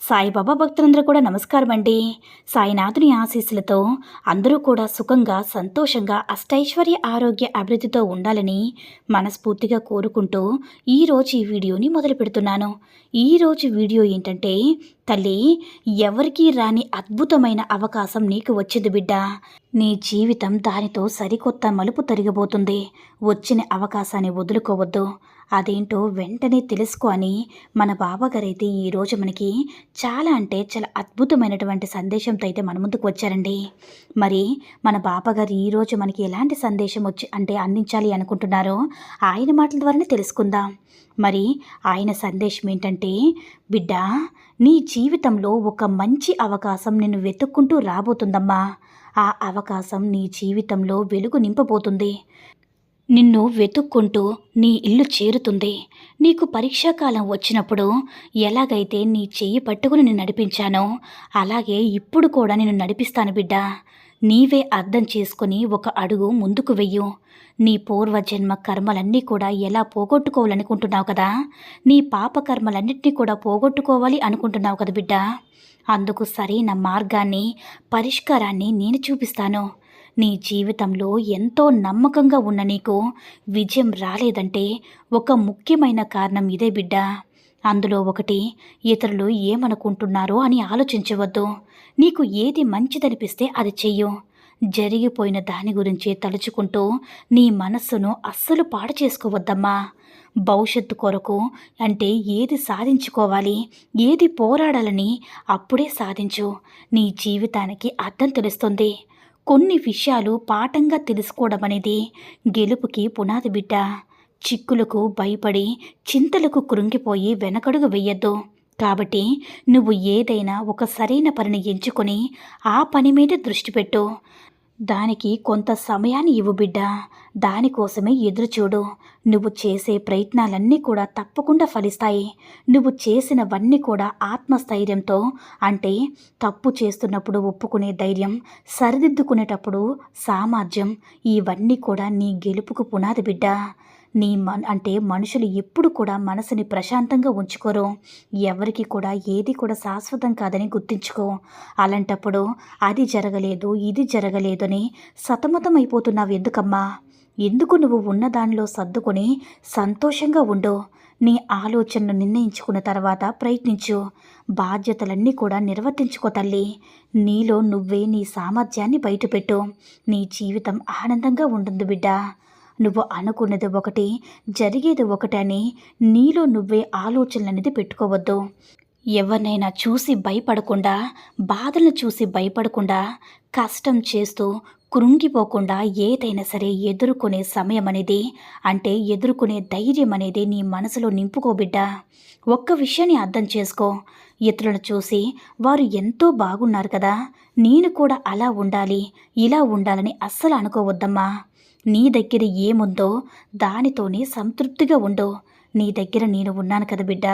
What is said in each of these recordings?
సాయిబాబా భక్తులందరూ కూడా నమస్కారం అండి. సాయినాథుని ఆశీస్సులతో అందరూ కూడా సుఖంగా సంతోషంగా అష్టైశ్వర్య ఆరోగ్య అభివృద్ధితో ఉండాలని మనస్ఫూర్తిగా కోరుకుంటూ ఈరోజు ఈ వీడియోని మొదలు పెడుతున్నాను. ఈరోజు వీడియో ఏంటంటే తల్లి ఎవరికీ రాని అద్భుతమైన అవకాశం నీకు వచ్చింది బిడ్డ. నీ జీవితం దానితో సరికొత్త మలుపు తిరగబోతుంది వచ్చిన అవకాశాన్ని వదులుకోవద్దు. అదేంటో వెంటనే తెలుసుకో అని మన బాబాగారైతే ఈరోజు మనకి చాలా అంటే చాలా అద్భుతమైనటువంటి సందేశంతో అయితే మన ముందుకు వచ్చారండి. మరి మన బాబాగారు ఈరోజు మనకి ఎలాంటి సందేశం వచ్చి అంటే అందించాలి అనుకుంటున్నారో ఆయన మాటల ద్వారానే తెలుసుకుందాం. మరి ఆయన సందేశం ఏంటంటే బిడ్డ నీ జీవితంలో ఒక మంచి అవకాశం నిన్ను వెతుక్కుంటూ రాబోతుందమ్మా. ఆ అవకాశం నీ జీవితంలో వెలుగు నింపబోతుంది. నిన్ను వెతుక్కుంటూ నీ ఇల్లు చేరుతుంది. నీకు పరీక్షాకాలం వచ్చినప్పుడు ఎలాగైతే నీ చెయ్యి పట్టుకుని నేను నడిపించానో అలాగే ఇప్పుడు కూడా నేను నడిపిస్తాను బిడ్డ. నీవే అర్థం చేసుకుని ఒక అడుగు ముందుకు వెయ్యు. నీ పూర్వజన్మ కర్మలన్నీ కూడా ఎలా పోగొట్టుకోవాలనుకుంటున్నావు కదా? నీ పాప కర్మలన్నింటినీ కూడా పోగొట్టుకోవాలి అనుకుంటున్నావు కదా బిడ్డ? అందుకు సరైన మార్గాన్ని పరిష్కారాన్ని నేను చూపిస్తాను. నీ జీవితంలో ఎంతో నమ్మకంగా ఉన్న నీకు విజయం రాలేదంటే ఒక ముఖ్యమైన కారణం ఇదే బిడ్డ. అందులో ఒకటి ఇతరులు ఏమనుకుంటున్నారో అని ఆలోచించవద్దు. నీకు ఏది మంచిదనిపిస్తే అది చెయ్యు. జరిగిపోయిన దాని గురించి తలుచుకుంటూ నీ మనస్సును అస్సలు పాడు చేసుకోవద్దమ్మా. భవిష్యత్తు కొరకు అంటే ఏది సాధించుకోవాలి ఏది పోరాడాలని అప్పుడే సాధించు. నీ జీవితానికి అర్థం తెలుస్తుంది. కొన్ని విషయాలు పాఠంగా తెలుసుకోవడం అనేది గెలుపుకి పునాది బిడ్డ. చిక్కులకు భయపడి చింతలకు కృంగిపోయి వెనకడుగు వెయ్యొద్దు కాబట్టి నువ్వు ఏదైనా ఒక సరైన పనిని ఎంచుకొని ఆ పని మీద దృష్టి పెట్టు. దానికి కొంత సమయాన్ని ఇవ్వు బిడ్డ. దానికోసమే ఎదురుచూడు. నువ్వు చేసే ప్రయత్నాలన్నీ కూడా తప్పకుండా ఫలిస్తాయి. నువ్వు చేసినవన్నీ కూడా ఆత్మస్థైర్యంతో అంటే తప్పు చేస్తున్నప్పుడు ఒప్పుకునే ధైర్యం సరిదిద్దుకునేటప్పుడు సామర్థ్యం ఇవన్నీ కూడా నీ గెలుపుకు పునాది బిడ్డ. నీ మన్ అంటే మనుషులు ఎప్పుడు కూడా మనసుని ప్రశాంతంగా ఉంచుకోరు. ఎవరికి కూడా ఏది కూడా శాశ్వతం కాదని గుర్తించుకో. అలాంటప్పుడు అది జరగలేదు ఇది జరగలేదు అని సతమతం అయిపోతున్నావు ఎందుకమ్మా? ఎందుకు నువ్వు ఉన్నదానిలో సర్దుకొని సంతోషంగా ఉండు. నీ ఆలోచనను నిర్ణయించుకున్న తర్వాత ప్రయత్నించు. బాధ్యతలన్నీ కూడా నిర్వర్తించుకో తల్లి. నీలో నువ్వే నీ సామర్థ్యాన్ని బయటపెట్టు. నీ జీవితం ఆనందంగా ఉంటుంది బిడ్డ. నువ్వు అనుకున్నది ఒకటి జరిగేది ఒకటి అని నీలో నువ్వే ఆలోచనలు అనేది పెట్టుకోవద్దు. ఎవరినైనా చూసి భయపడకుండా బాధలను చూసి భయపడకుండా కష్టం చేస్తూ కృంగిపోకుండా ఏదైనా సరే ఎదుర్కొనే సమయం అనేది అంటే ఎదుర్కొనే ధైర్యం అనేది నీ మనసులో నింపుకోబిడ్డా ఒక్క విషయాన్ని అర్థం చేసుకో. ఇతరులను చూసి వారు ఎంతో బాగున్నారు కదా నేను కూడా అలా ఉండాలి ఇలా ఉండాలని అస్సలు అనుకోవద్దమ్మా. నీ దగ్గర ఏముందో దానితోనే సంతృప్తిగా ఉండు. నీ దగ్గర నేను ఉన్నాను కదా బిడ్డ.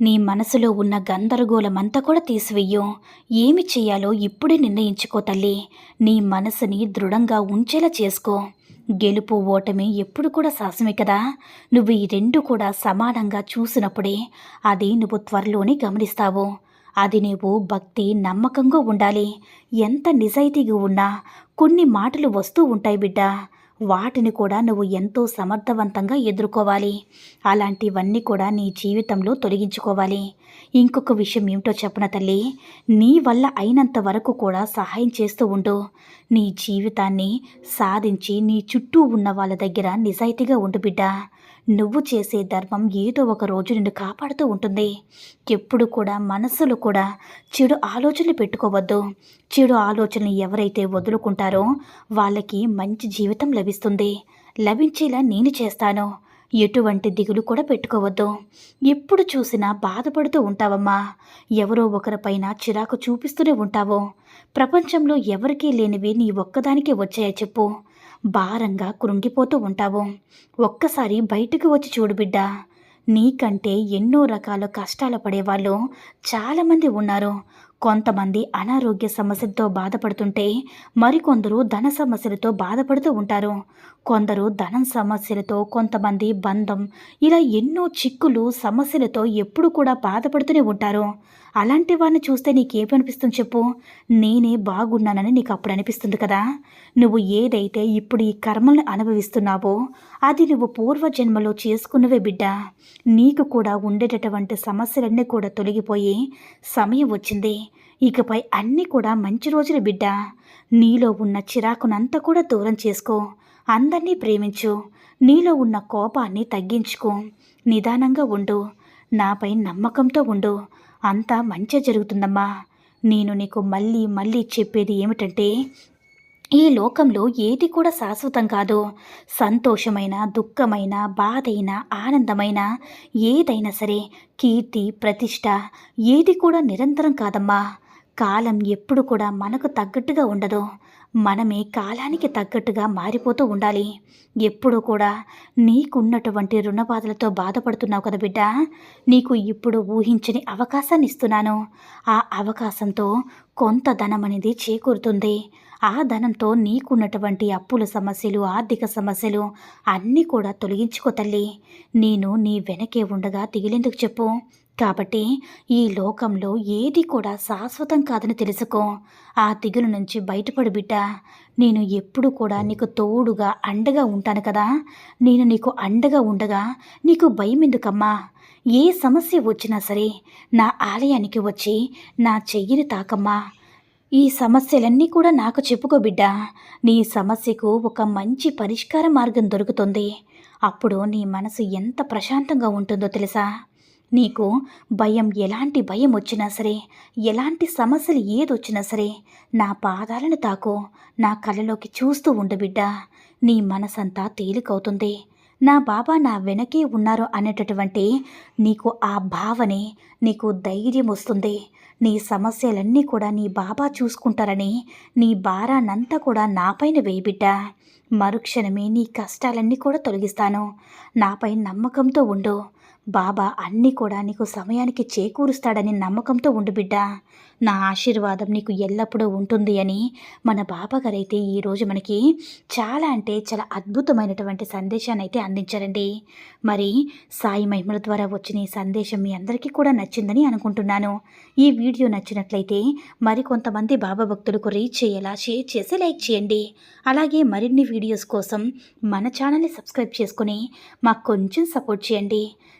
నీ మనసులో ఉన్న గందరగోళమంతా కూడా తీసివెయ్యు ఏమి చేయాలో ఇప్పుడే నిర్ణయించుకో తల్లి. నీ మనసుని దృఢంగా ఉంచేలా చేసుకో. గెలుపు ఓటమి ఎప్పుడు కూడా సాసమే కదా. నువ్వు ఈ రెండు కూడా సమానంగా చూసినప్పుడే అది నువ్వు త్వరలోనే గమనిస్తావు. అది నీవు భక్తి నమ్మకంగా ఉండాలి. ఎంత నిజాయితీగా ఉన్నా కొన్ని మాటలు వస్తూ ఉంటాయి బిడ్డ. వాటిని కూడా నువ్వు ఎంతో సమర్థవంతంగా ఎదుర్కోవాలి. అలాంటివన్నీ కూడా నీ జీవితంలో తొలగించుకోవాలి. ఇంకొక విషయం ఏమిటో చెప్పన తల్లి? నీ వల్ల అయినంత వరకు కూడా సహాయం చేస్తూ ఉండు. నీ జీవితాన్ని సాధించి నీ చుట్టూ ఉన్న వాళ్ళ దగ్గర నిజాయితీగా ఉండు బిడ్డ. నువ్వు చేసే ధర్మం ఏదో ఒక రోజు నిన్ను కాపాడుతూ ఉంటుంది. ఎప్పుడు కూడా మనసులో కూడా చెడు ఆలోచనలు పెట్టుకోవద్దు. చెడు ఆలోచనలు ఎవరైతే వదులుకుంటారో వాళ్ళకి మంచి జీవితం లభిస్తుంది. లభించేలా నేను చేస్తాను. ఎటువంటి దిగులు కూడా పెట్టుకోవద్దు. ఎప్పుడు చూసినా బాధపడుతూ ఉంటావమ్మా. ఎవరో ఒకరిపైన చిరాకు చూపిస్తూనే ఉంటావు. ప్రపంచంలో ఎవరికీ లేనివి నీ ఒక్కదానికే వచ్చాయో చెప్పు. భారంగా కృంగిపోతూ ఉంటావు. ఒక్కసారి బయటకు వచ్చి చూడు బిడ్డ. నీకంటే ఎన్నో రకాల కష్టాలు పడేవాళ్ళు చాలామంది ఉన్నారు. కొంతమంది అనారోగ్య సమస్యలతో బాధపడుతుంటే మరికొందరు ధన సమస్యలతో బాధపడుతూ ఉంటారు. కొందరు ధనం సమస్యలతో కొంతమంది బంధం ఇలా ఎన్నో చిక్కులు సమస్యలతో ఎప్పుడు కూడా బాధపడుతూనే ఉంటారు. అలాంటి వారిని చూస్తే నీకేమనిపిస్తుంది చెప్పు? నేనే బాగున్నానని నీకు అప్పుడు అనిపిస్తుంది కదా? నువ్వు ఏదైతే ఇప్పుడు ఈ కర్మల్ని అనుభవిస్తున్నావో అది నువ్వు పూర్వజన్మలో చేసుకున్నవే బిడ్డ. నీకు కూడా ఉండేటటువంటి సమస్యలన్నీ కూడా తొలగిపోయి సమయం వచ్చింది. ఇకపై అన్నీ కూడా మంచి రోజులు బిడ్డ. నీలో ఉన్న చిరాకునంతా కూడా దూరం చేసుకో. అందరినీ ప్రేమించు. నీలో ఉన్న కోపాన్ని తగ్గించుకో. నిదానంగా ఉండు. నాపై నమ్మకంతో ఉండు. అంతా మంచి జరుగుతుందమ్మా. నేను నీకు మళ్ళీ మళ్ళీ చెప్పేది ఏమిటంటే ఈ లోకంలో ఏది కూడా శాశ్వతం కాదు. సంతోషమైన దుఃఖమైన బాధైన ఆనందమైన ఏదైనా సరే కీర్తి ప్రతిష్ట ఏది కూడా నిరంతరం కాదమ్మా. కాలం ఎప్పుడు కూడా మనకు తగ్గట్టుగా ఉండదు. మనమే కాలానికి తగ్గట్టుగా మారిపోతూ ఉండాలి. ఎప్పుడూ కూడా నీకున్నటువంటి రుణబాధలతో బాధపడుతున్నావు కదా బిడ్డ. నీకు ఇప్పుడు ఊహించని అవకాశాన్ని ఇస్తున్నాను. ఆ అవకాశంతో కొంత ధనం అనేది చేకూరుతుంది. ఆ ధనంతో నీకున్నటువంటి అప్పుల సమస్యలు ఆర్థిక సమస్యలు అన్నీ కూడా తొలగించుకో తల్లి. నేను నీ వెనకే ఉండగా దిగిలేందుకు చెప్పు. కాబట్టి ఈ లోకంలో ఏది కూడా శాశ్వతం కాదని తెలుసుకో. ఆ దిగులు నుంచి బయటపడు బిడ్డ. నేను ఎప్పుడు కూడా నీకు తోడుగా అండగా ఉంటాను కదా. నేను నీకు అండగా ఉండగా నీకు భయం ఎందుకమ్మా ఏ సమస్య వచ్చినా సరే నా ఆలయానికి వచ్చి నా చెయ్యిని తాకమ్మా. ఈ సమస్యలన్నీ కూడా నాకు చెప్పుకో బిడ్డ. నీ సమస్యకు ఒక మంచి పరిష్కార మార్గం దొరుకుతుంది. అప్పుడు నీ మనసు ఎంత ప్రశాంతంగా ఉంటుందో తెలుసా? నీకు భయం ఎలాంటి భయం వచ్చినా సరే ఎలాంటి సమస్యలు ఏదొచ్చినా సరే నా పాదాలను తాకు నా కళ్ళలోకి చూస్తూ ఉండు బిడ్డ. నీ మనసంతా తేలికవుతుంది. నా బాబా నా వెనకే ఉన్నారు అనేటటువంటి నీకు ఆ భావనే నీకు ధైర్యం వస్తుంది. నీ సమస్యలన్నీ కూడా నీ బాబా చూసుకుంటారని నీ భారానంతా కూడా నాపైన వేయబిడ్డ మరుక్షణమే నీ కష్టాలన్నీ కూడా తొలగిస్తాను. నాపై నమ్మకంతో ఉండు. బాబా అన్నీ కూడా నీకు సమయానికి చేకూరుస్తాడని నమ్మకంతో ఉండు బిడ్డ. నా ఆశీర్వాదం నీకు ఎల్లప్పుడూ ఉంటుంది అని మన బాబాగారైతే ఈరోజు మనకి చాలా అంటే చాలా అద్భుతమైనటువంటి సందేశాన్ని అయితే అందించారండి. మరి సాయి మహిమల ద్వారా వచ్చిన ఈ సందేశం మీ అందరికీ కూడా నచ్చిందని అనుకుంటున్నాను. ఈ వీడియో నచ్చినట్లయితే మరికొంతమంది బాబా భక్తులకు రీచ్ చేయేలా షేర్ చేసి లైక్ చేయండి. అలాగే మరిన్ని వీడియోస్ కోసం మన ఛానల్ని సబ్స్క్రైబ్ చేసుకుని మాకు కొంచెం సపోర్ట్ చేయండి.